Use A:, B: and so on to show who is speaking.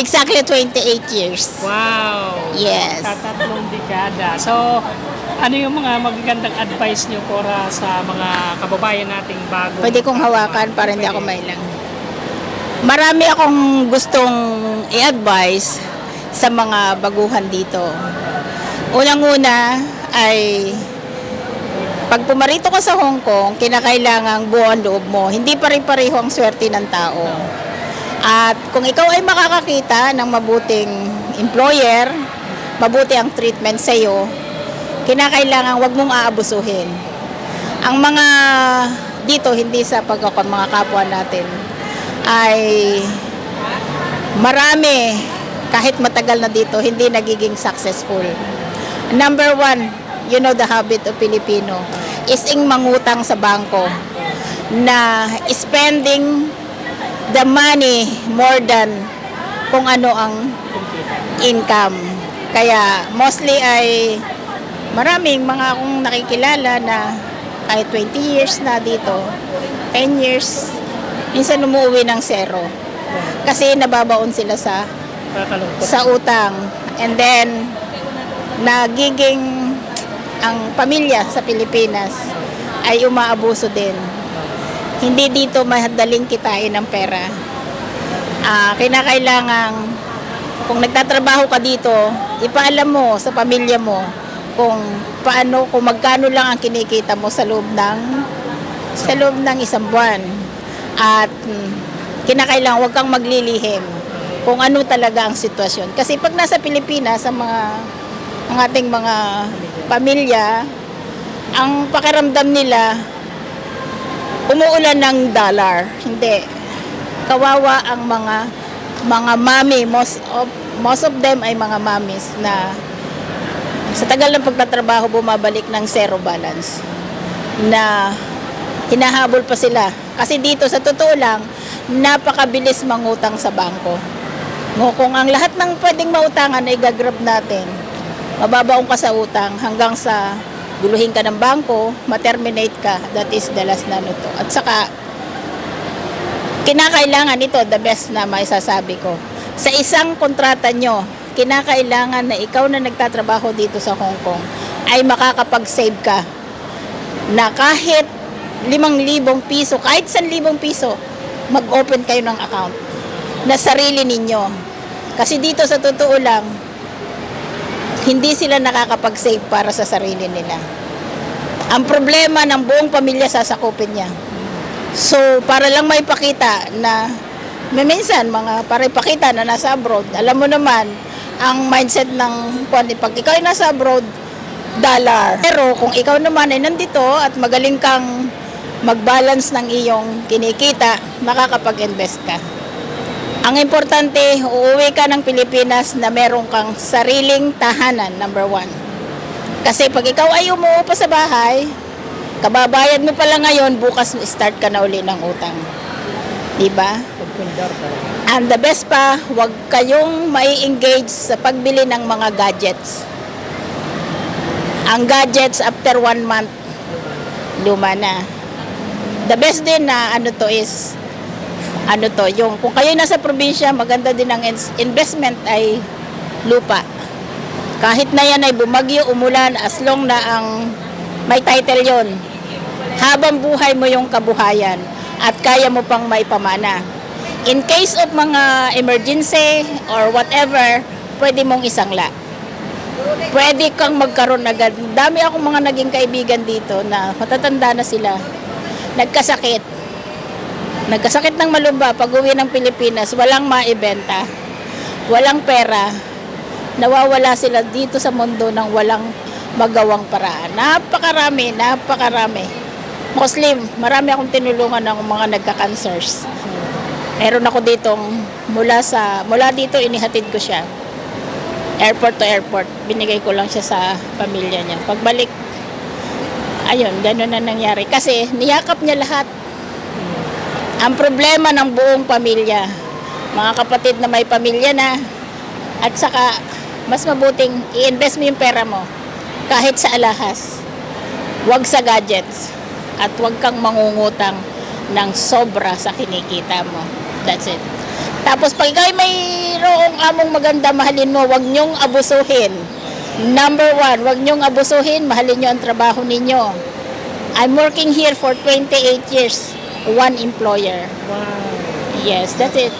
A: Exactly 28 years.
B: Wow!
A: Yes.
B: Tatatlong dekada. So, ano yung mga magagandang advice niyo para sa mga kababayan nating bago?
A: Pwede kong hawakan para hindi ako mailang. Marami akong gustong i-advise sa mga baguhan dito. Unang-una ay pag pumarito ka sa Hong Kong, kinakailangang buo ang loob mo. Hindi pare-pareho ang swerte ng tao. At kung ikaw ay makakakita ng mabuting employer, mabuti ang treatment sa iyo, kinakailangan wag mong aabusuhin. Ang mga dito, hindi sa pagkakon mga kapwa natin, ay marami, kahit matagal na dito, hindi nagiging successful. Number one, you know the habit of Filipino, is ing mangutang sa bangko na spending the money more than kung ano ang income. Kaya mostly ay maraming mga akong nakikilala na kahit 20 years na dito, 10 years, minsan umuwi ng zero. Kasi nababaon sila sa sa utang. And then, nagiging ang pamilya sa Pilipinas ay umaabuso din. Hindi dito madaling kitain ng pera. Ah, kinakailangan kung nagtatrabaho ka dito, ipaalam mo sa pamilya mo kung paano, kung magkano lang ang kinikita mo sa loob ng sa loob ng isang buwan. At mm, kinakailangan huwag kang maglilihim kung ano talaga ang sitwasyon. Kasi pag nasa Pilipinas, ang mga ang ating mga pamilya, ang pakiramdam nila, umuulan ng dollar. Hindi. Kawawa ang mga mga mami, most of, most of them ay mga mamis na sa tagal ng pagtatrabaho bumabalik ng zero balance na hinahabol pa sila. Kasi dito sa totoo lang, napakabilis mangutang sa bangko. No, kung ang lahat ng pwedeng mautangan ay gagrab natin, mababaong ka sa utang hanggang sa guluhin ka ng bangko, ma-terminate ka. That is the last na ano to. At saka, kinakailangan ito, the best na maisasabi ko. Sa isang kontrata nyo, kinakailangan na ikaw na nagtatrabaho dito sa Hong Kong ay makakapag-save ka na kahit 5,000 piso, kahit 1,000 piso, mag-open kayo ng account na sarili ninyo. Kasi dito sa totoo lang, hindi sila nakakapag-save para sa sarili nila. Ang problema ng buong pamilya sasakupin niya. So, para lang may pakita na may minsan, mga para ipakita na nasa abroad, alam mo naman, ang mindset ng kung pag ikaw ay nasa abroad, dollar. Pero kung ikaw naman ay nandito at magaling kang mag-balance ng iyong kinikita, makakapag-invest ka. Ang importante, uuwi ka ng Pilipinas na meron kang sariling tahanan, number one. Kasi pag ikaw ay umuupa sa bahay, kababayad mo pala ngayon, bukas start ka na uli ng utang. Diba? And the best pa, huwag kayong mai engage sa pagbili ng mga gadgets. Ang gadgets after one month, luma na. The best din na ano to is, ano to, yung kung kayo nasa probinsya, maganda din ang investment ay lupa. Kahit na yan ay bumagyo, umulan, as long na ang may title yon habang buhay mo yung kabuhayan at kaya mo pang may pamana. In case of mga emergency or whatever, pwede mong isangla. Pwede kang magkaroon agad. Dami akong mga naging kaibigan dito na matatanda na sila. Nagkasakit. Nagkasakit ng malumba pag uwi ng Pilipinas, walang maibenta. Walang pera. Nawawala sila dito sa mundo ng walang magawang paraan. Napakarami, napakarami. Muslim, marami akong tinulungan ng mga nagka-cancers. Meron ako ditong mula sa mula dito inihatid ko siya. Airport to airport. Binigay ko lang siya sa pamilya niya. Pagbalik ayun, gano'n na nangyari. Kasi niyakap niya lahat. Ang problema ng buong pamilya, mga kapatid na may pamilya na, at saka mas mabuting i-invest mo yung pera mo kahit sa alahas. Huwag sa gadgets. At huwag kang mangungutang ng sobra sa kinikita mo. That's it. Tapos pag ikaw ay mayroong ginawa mong maganda, mahalin mo, wag niyong abusuhin. Number one, wag niyong abusuhin, mahalin niyo ang trabaho ninyo. I'm working here for 28 years, one employer.
B: Wow.
A: Yes, that's it.